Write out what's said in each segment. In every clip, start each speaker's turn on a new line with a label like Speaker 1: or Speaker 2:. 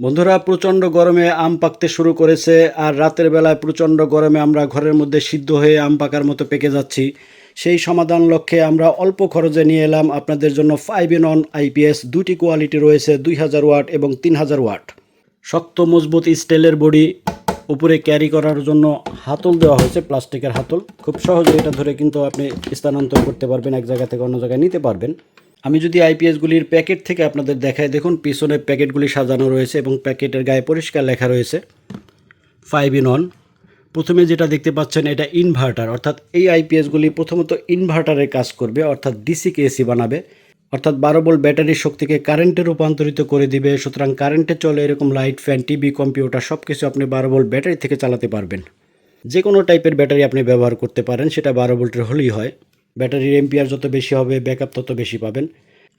Speaker 1: বন্ধুরা, প্রচণ্ড গরমে আম পাকতে শুরু করেছে আর রাতের বেলায় প্রচণ্ড গরমে আমরা ঘরের মধ্যে সিদ্ধ হয়ে আম পাকার মতো পেকে যাচ্ছি। সেই সমাধান লক্ষ্যে আমরা অল্প খরচে নিয়ে এলাম আপনাদের জন্য ফাইভ ইন অন আইপিএস দুটি কোয়ালিটি রয়েছে দুই হাজার ওয়াট এবং তিন হাজার ওয়াট। শক্ত, মজবুত স্টিলের বডি, উপরে ক্যারি করার জন্য হাতল দেওয়া হয়েছে, প্লাস্টিকের হাতল। খুব সহজে এটা ধরে কিন্তু আপনি স্থানান্তর করতে পারবেন, এক জায়গা থেকে অন্য জায়গায় নিতে পারবেন। আমি যদি আইপিএসগুলির প্যাকেট থেকে আপনাদের দেখায় দেখুন পিছনে প্যাকেটগুলি সাজানো রয়েছে এবং প্যাকেটের গায়ে পরিষ্কার লেখা রয়েছে ফাইভ ইন অন প্রথমে যেটা দেখতে পাচ্ছেন, এটা ইনভার্টার অর্থাৎ এই আইপিএসগুলি প্রথমত ইনভার্টারের কাজ করবে, অর্থাৎ ডিসিকে এসি বানাবে। অর্থাৎ বারো ভোল্ট ব্যাটারির শক্তিকে কারেন্টে রূপান্তরিত করে দিবে, সুতরাং কারেন্টে চলে এরকম লাইট ফ্যান টিভি কম্পিউটার সব কিছু আপনি বারো ভোল্ট ব্যাটারি থেকে চালাতে পারবেন। যে কোনো টাইপের ব্যাটারি আপনি ব্যবহার করতে পারেন, সেটা বারো ভোল্টের হলেই হয়। ব্যাটারির এম্পিয়ার যত বেশি হবে, ব্যাকআপ তত বেশি পাবেন।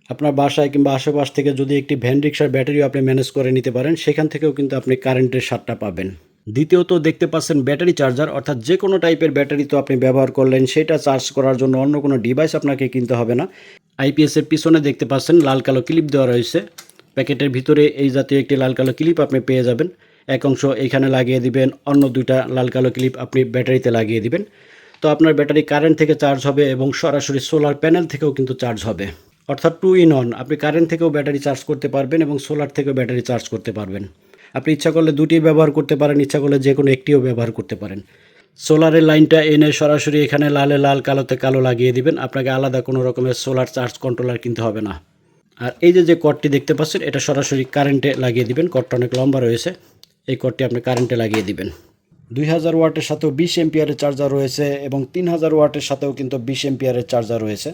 Speaker 1: আপনার বাসায় কিংবা আশেপাশ থেকে যদি একটি ভ্যান রিক্সার ব্যাটারিও আপনি ম্যানেজ করে নিতে পারেন, সেখান থেকেও কিন্তু আপনি কারেন্টের সারটা পাবেন। দ্বিতীয়ত দেখতে পাচ্ছেন ব্যাটারি চার্জার, অর্থাৎ যে কোনো টাইপের ব্যাটারি তো আপনি ব্যবহার করলেন, সেটা চার্জ করার জন্য অন্য কোনো ডিভাইস আপনাকে কিনতে হবে না। আইপিএসের পিছনে দেখতে পাচ্ছেন লাল কালো ক্লিপ দেওয়া রয়েছে। প্যাকেটের ভিতরে এই জাতীয় একটি লাল কালো ক্লিপ আপনি পেয়ে যাবেন। এক অংশ এখানে লাগিয়ে দিবেন, অন্য দুইটা লাল কালো ক্লিপ আপনি ব্যাটারিতে লাগিয়ে দিবেন। তো আপনার ব্যাটারি কারেন্ট থেকে চার্জ হবে এবং সরাসরি সোলার প্যানেল থেকেও কিন্তু চার্জ হবে। অর্থাৎ টু ইন অন আপনি কারেন্ট থেকেও ব্যাটারি চার্জ করতে পারবেন এবং সোলার থেকেও ব্যাটারি চার্জ করতে পারবেন। আপনি ইচ্ছা করলে দুটি ব্যবহার করতে পারেন, ইচ্ছা করলে যে কোনো একটিও ব্যবহার করতে পারেন। সোলারের লাইনটা এনে সরাসরি এখানে লালে, লাল, কালোতে কালো লাগিয়ে দিবেন, আপনাকে আলাদা কোনো রকমের সোলার চার্জ কন্ট্রোলার কিনতে হবে না। আর এই যে যে কটটি দেখতে পাচ্ছেন, এটা সরাসরি কারেন্টে লাগিয়ে দিবেন কটটা অনেক লম্বা রয়েছে, এই কটটি আপনি কারেন্টে লাগিয়ে দিবেন। দুই হাজার ওয়াটের সাথেও বিশ এম্পিয়ারের চার্জার রয়েছে এবং তিন হাজার ওয়াটের সাথেও কিন্তু বিশ এম্পিয়ারের চার্জার রয়েছে।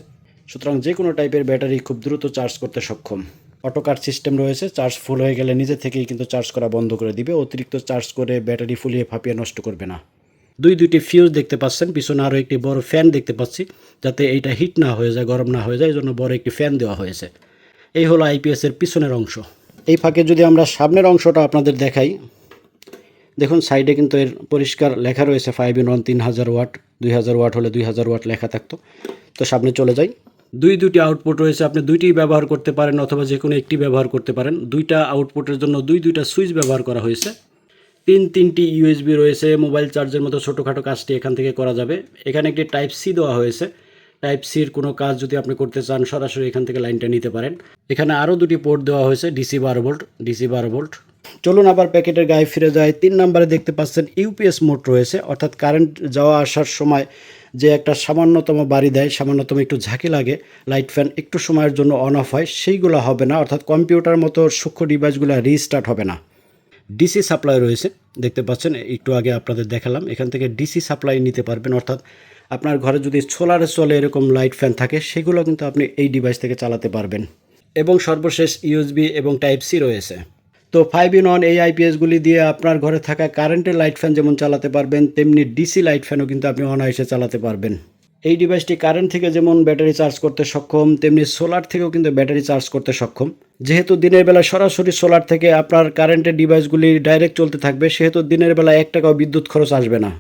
Speaker 1: সুতরাং যে কোনো টাইপের ব্যাটারি খুব দ্রুত চার্জ করতে সক্ষম। অটো কাট সিস্টেম রয়েছে, চার্জ ফুল হয়ে গেলে নিজে থেকেই কিন্তু চার্জ করা বন্ধ করে দিবে। অতিরিক্ত চার্জ করে ব্যাটারি ফুলিয়ে ফাঁপিয়ে নষ্ট করবে না। দুই দুইটি ফিউজ দেখতে পাচ্ছেন, পিছনে আরও একটি বড় ফ্যান দেখতে পাচ্ছি, যাতে এইটা হিট না হয়ে যায়, গরম না হয়ে যায় এই জন্য বড় একটি ফ্যান দেওয়া হয়েছে। এই হলো আইপিএসের পিছনের অংশ। এই ফাঁকে যদি আমরা সামনের অংশটা আপনাদের দেখাই দেখুন সাইডে কিন্তু এর পরিষ্কার লেখা রয়েছে ফাইভ ইন ওয়ান তিন হাজার ওয়াট, দুই হাজার ওয়াট হলে দুই হাজার ওয়াট লেখা থাকতো। তো সামনে চলে যাই। দুই দুটি আউটপুট রয়েছে, আপনি দুইটি ব্যবহার করতে পারেন অথবা যে কোনো একটি ব্যবহার করতে পারেন। দুইটা আউটপুটের জন্য দুই দুইটা সুইচ ব্যবহার করা হয়েছে। তিন তিনটি ইউএসবি রয়েছে মোবাইল চার্জের মতো ছোটোখাটো কাজটি এখান থেকে করা যাবে। এখানে একটি টাইপ সি দেওয়া হয়েছে। টাইপ সির কোনো কাজ যদি আপনি করতে চান, সরাসরি এখান থেকে লাইনটা নিতে পারেন। এখানে আরও দুটি পোর্ট দেওয়া হয়েছে ডিসি বারো ভোল্ট ডিসি বারো ভোল্ট চলুন আবার প্যাকেটের গায়ে ফিরে যায় তিন নম্বরে দেখতে পাচ্ছেন ইউপিএস মোড রয়েছে, অর্থাৎ কারেন্ট যাওয়া আসার সময় যে একটা সামান্যতম বাড়ি দেয়, সামান্যতম একটু ঝাঁকি লাগে, লাইট ফ্যান একটু সময়ের জন্য অন অফ হয়, সেইগুলো হবে না, অর্থাৎ কম্পিউটার মতো সূক্ষ্ম ডিভাইসগুলো রিস্টার্ট হবে না। ডিসি সাপ্লাই রয়েছে, দেখতে পাচ্ছেন, একটু আগে আপনাদের দেখালাম, এখান থেকে ডিসি সাপ্লাই নিতে পারবেন, অর্থাৎ আপনার ঘরে যদি সোলারে চলে এরকম লাইট ফ্যান থাকে, সেগুলো কিন্তু আপনি এই ডিভাইস থেকে চালাতে পারবেন। এবং সর্বশেষ ইউএসবি এবং টাইপ সি রয়েছে। তো ফাইভ ইন ওয়ান এই আইপিএসগুলি দিয়ে আপনার ঘরে থাকা কারেন্টের লাইট ফ্যান যেমন চালাতে পারবেন, তেমনি ডিসি লাইট ফ্যানও কিন্তু আপনি অনায়াসে চালাতে পারবেন। এই ডিভাইসটি কারেন্ট থেকে যেমন ব্যাটারি চার্জ করতে সক্ষম, তেমনি সোলার থেকেও কিন্তু ব্যাটারি চার্জ করতে সক্ষম। যেহেতু দিনের বেলা সরাসরি সোলার থেকে আপনার কারেন্টের ডিভাইসগুলি ডাইরেক্ট চলতে থাকবে, সেহেতু দিনের বেলা এক টাকাও বিদ্যুৎ খরচ আসবে না।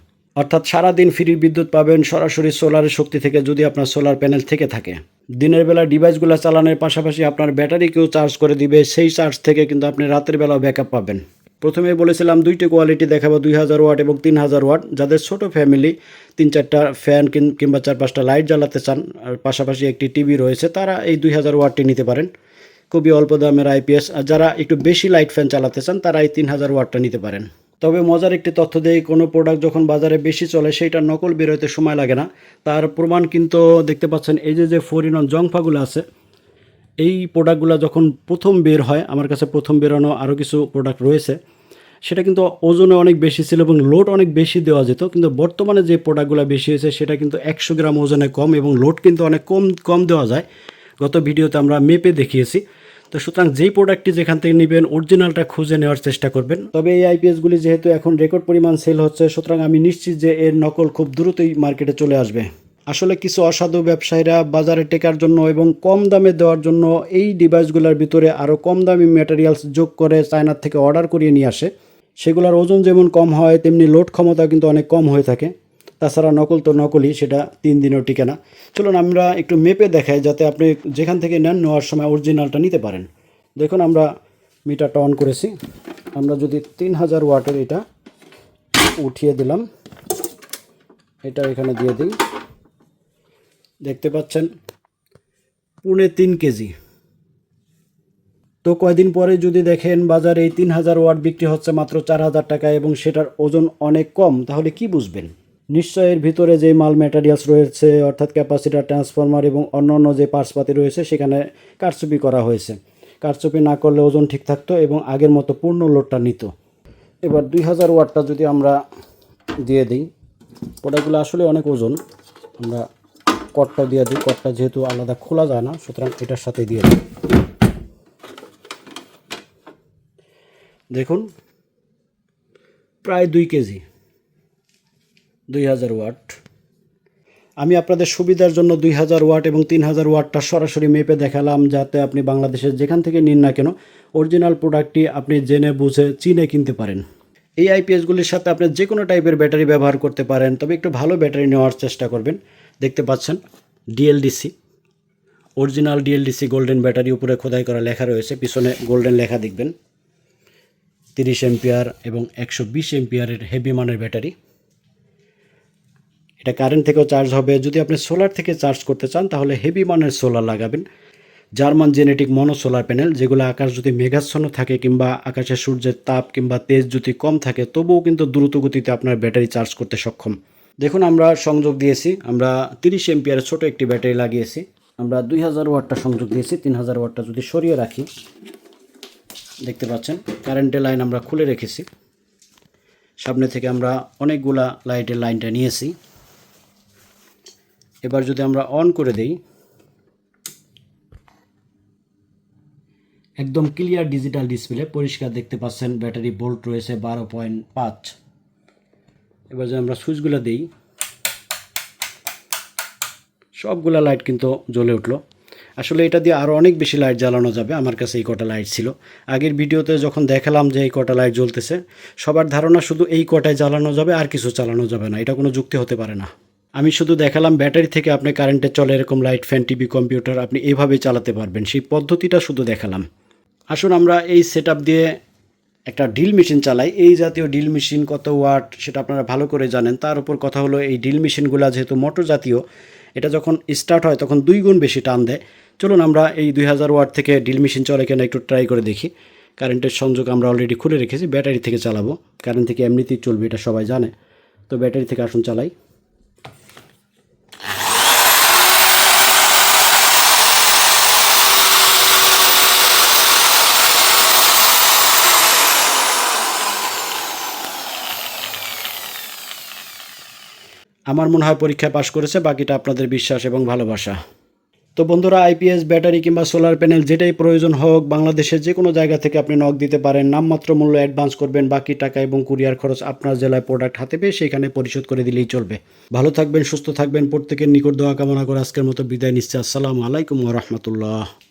Speaker 1: অর্থাৎ সারাদিন ফ্রি বিদ্যুৎ পাবেন, সরাসরি সোলারের শক্তি থেকে যদি আপনার সোলার প্যানেল থেকে থাকে। দিনের বেলা ডিভাইসগুলো চালানোর পাশাপাশি আপনার ব্যাটারিকেও চার্জ করে দিবে, সেই চার্জ থেকে কিন্তু আপনি রাতের বেলাও ব্যাকআপ পাবেন। প্রথমে বলেছিলাম দুইটি কোয়ালিটি দেখাবো, দুই হাজার ওয়াট এবং তিন হাজার ওয়াট। যাদের ছোট ফ্যামিলি, তিন চারটা ফ্যান কিংবা চার পাঁচটা লাইট জ্বালাতে চান, আর পাশাপাশি একটি টিভি রয়েছে, তারা এই দুই হাজার ওয়াটটি নিতে পারেন। খুবই অল্প দামের আইপিএস আর যারা একটু বেশি লাইট ফ্যান চালাতে চান, তারা এই তিন হাজার ওয়াটটা নিতে পারেন। তবে মজার একটি তথ্য দেই কোনো প্রোডাক্ট যখন বাজারে বেশি চলে, সেইটা নকল বেরোতে সময় লাগে না। তার প্রমাণ কিন্তু দেখতে পাচ্ছেন, এই যে যে ফোরিনন জংফাগুলো আছে, এই প্রোডাক্টগুলো যখন প্রথম বের হয়, আমার কাছে প্রথম বেরোনো আরও কিছু প্রোডাক্ট রয়েছে, সেটা কিন্তু ওজনে অনেক বেশি ছিল এবং লোড অনেক বেশি দেওয়া যেত, কিন্তু বর্তমানে যে প্রোডাক্টগুলো বেশি হয়েছে, সেটা কিন্তু একশো গ্রাম ওজনে কম এবং লোড কিন্তু অনেক কম কম দেওয়া যায়। গত ভিডিওতে আমরা মেপে দেখিয়েছি। তো সুতরাং যেই প্রোডাক্টটি যেখান থেকে নেবেন অরিজিনালটা খুঁজে নেওয়ার চেষ্টা করবেন। তবে এই আইপিএসগুলি যেহেতু এখন রেকর্ড পরিমাণ সেল হচ্ছে, সুতরাং আমি নিশ্চিত যে এর নকল খুব দ্রুতই মার্কেটে চলে আসবে। আসলে কিছু অসাধু ব্যবসায়ীরা বাজারে টেকার জন্য এবং কম দামে দেওয়ার জন্য এই ডিভাইসগুলোর ভিতরে আরও কম দামি ম্যাটেরিয়ালস যোগ করে চায়নার থেকে অর্ডার করিয়ে নিয়ে আসে। সেগুলোর ওজন যেমন কম হয়, তেমনি লোড ক্ষমতা কিন্তু অনেক কম হয়ে থাকে। তাছাড়া নকল তো নকলই, সেটা তিন দিনেও টিকে না। চলুন আমরা একটু মেপে দেখাই যাতে আপনি যেখান থেকে নেন নেওয়ার সময় অরিজিনালটা নিতে পারেন। দেখুন আমরা মিটারটা অন করেছি। আমরা যদি তিন হাজার ওয়াটের এটা উঠিয়ে দিলাম, এটা এখানে দিয়ে দিই। দেখতে পাচ্ছেন, পুনে তিন কেজি। তো কয়দিন পরে যদি দেখেন বাজারে এই তিন হাজার ওয়াট বিক্রি হচ্ছে মাত্র চার হাজার টাকা এবং সেটার ওজন অনেক কম, তাহলে কি বুঝবেন? নিশ্চয় এর ভিতরে যে মাল ম্যাটেরিয়ালস রয়েছে, অর্থাৎ ক্যাপাসিটার ট্রান্সফরমার এবং অন্যান্য যে পার্টসপাতি রয়েছে, সেখানে কারচুপি করা হয়েছে। কারচুপি না করলে ওজন ঠিক থাকতো এবং আগের মতো পূর্ণ লোডটা নিত। এবার দুই হাজার ওয়াটটা যদি আমরা দিয়ে দিই প্রোডাক্টগুলো আসলে অনেক ওজন। আমরা কটটা দিয়ে দিই। কটটা যেহেতু আলাদা খোলা যায় না, সুতরাং এটার সাথে দিয়ে দিই। দেখুন, প্রায় দুই কেজি। দুই হাজার ওয়াট। আমি আপনাদের সুবিধার জন্য দুই হাজার ওয়াট এবং তিন হাজার ওয়াটটা সরাসরি মেপে দেখালাম, যাতে আপনি বাংলাদেশের যেখান থেকে নিন না কেন, অরিজিনাল প্রোডাক্টটি আপনি জেনে, বুঝে, চিনে কিনতে পারেন। এই আইপিএসগুলির সাথে আপনি যে কোনো টাইপের ব্যাটারি ব্যবহার করতে পারেন, তবে একটু ভালো ব্যাটারি নেওয়ার চেষ্টা করবেন। দেখতে পাচ্ছেন DLDC original DLDC golden battery উপরে খোদাই করা লেখা রয়েছে, পিছনে গোল্ডেন লেখা দেখবেন। তিরিশ এম্পিয়ার এবং একশো বিশ এম্পিয়ারের হেভি মানের ব্যাটারি। এটা কারেন্ট থেকেও চার্জ হবে। যদি আপনি সোলার থেকে চার্জ করতে চান, তাহলে হেভি মানের সোলার লাগাবেন। German genetic mono solar panel যেগুলো আকাশ যদি মেঘাচ্ছন্ন থাকে কিংবা আকাশে সূর্যের তাপ কিংবা তেজ যদি কম থাকে, তবুও কিন্তু দ্রুত গতিতে আপনার ব্যাটারি চার্জ করতে সক্ষম। দেখুন, আমরা সংযোগ দিয়েছি। আমরা তিরিশ এম্পিয়ারের ছোট একটি ব্যাটারি লাগিয়েছি। আমরা দুই হাজার ওয়াটটা সংযোগ দিয়েছি। তিন হাজার ওয়াটটা যদি সরিয়ে রাখি, দেখতে পাচ্ছেন কারেন্টের লাইন আমরা খুলে রেখেছি। সামনে থেকে আমরা অনেকগুলা লাইটের লাইনটা নিয়েছি। এবার যদি আমরা অন করে দেই, একদম ক্লিয়ার ডিজিটাল ডিসপ্লে পরিষ্কার দেখতে পাচ্ছেন ব্যাটারি বোল্ট রয়েছে বারো পয়েন্ট পাঁচ। এবার যদি আমরা সুইচগুলো দিই, সবগুলা লাইট কিন্তু জ্বলে উঠল। আসলে এটা দিয়ে আরও অনেক বেশি লাইট জ্বালানো যাবে, আমার কাছে এই কটা লাইট ছিল। আগের ভিডিওতে যখন দেখালাম যে এই কটা লাইট জ্বলতেছে, সবার ধারণা শুধু এই কটায় জ্বালানো যাবে, আর কিছু চালানো যাবে না। এটা কোনো যুক্তি হতে পারে না। আমি শুধু দেখালাম ব্যাটারি থেকে আপনি কারেন্টে চলে এরকম লাইট ফ্যান, টিভি, কম্পিউটার আপনি এভাবে চালাতে পারবেন। সেই পদ্ধতিটা শুধু দেখালাম। আসুন আমরা এই সেট দিয়ে একটা ড্রিল মেশিন চালাই। এই জাতীয় ড্রিল মেশিন কত ওয়াট সেটা আপনারা ভালো করে জানেন। তার উপর কথা হলো এই ড্রিল মেশিনগুলো যেহেতু মোটর জাতীয়, এটা যখন স্টার্ট হয় তখন দুই গুণ বেশি টান দেয়। চলুন আমরা এই দুই হাজার ওয়াট থেকে ড্রিল মেশিন চলে কিনা একটু ট্রাই করে দেখি। কারেন্টের সংযোগ আমরা অলরেডি খুলে রেখেছি, ব্যাটারি থেকে চালাবো। কারেন্ট থেকে এমনিতেই চলবে, এটা সবাই জানে। তো ব্যাটারি থেকে আসুন চালাই। আমার মনে হয় পরীক্ষায় পাশ করেছে, বাকিটা আপনাদের বিশ্বাস এবং ভালোবাসা। তো বন্ধুরা, আইপিএস ব্যাটারি কিংবা সোলার প্যানেল যেটাই প্রয়োজন হোক, বাংলাদেশের যে কোনো জায়গা থেকে আপনি নক দিতে পারেন, নামমাত্র মূল্য অ্যাডভান্স করবেন, বাকি টাকা এবং কুরিয়ার খরচ আপনার জেলায় প্রোডাক্ট হাতে পেয়ে সেখানে পরিশোধ করে দিলেই চলবে। ভালো থাকবেন, সুস্থ থাকবেন, প্রত্যেকের নিকট দোয়া কামনা করে আজকের মতো বিদায় নিচ্ছে। আসসালামু আলাইকুম রহমতুল্লাহ।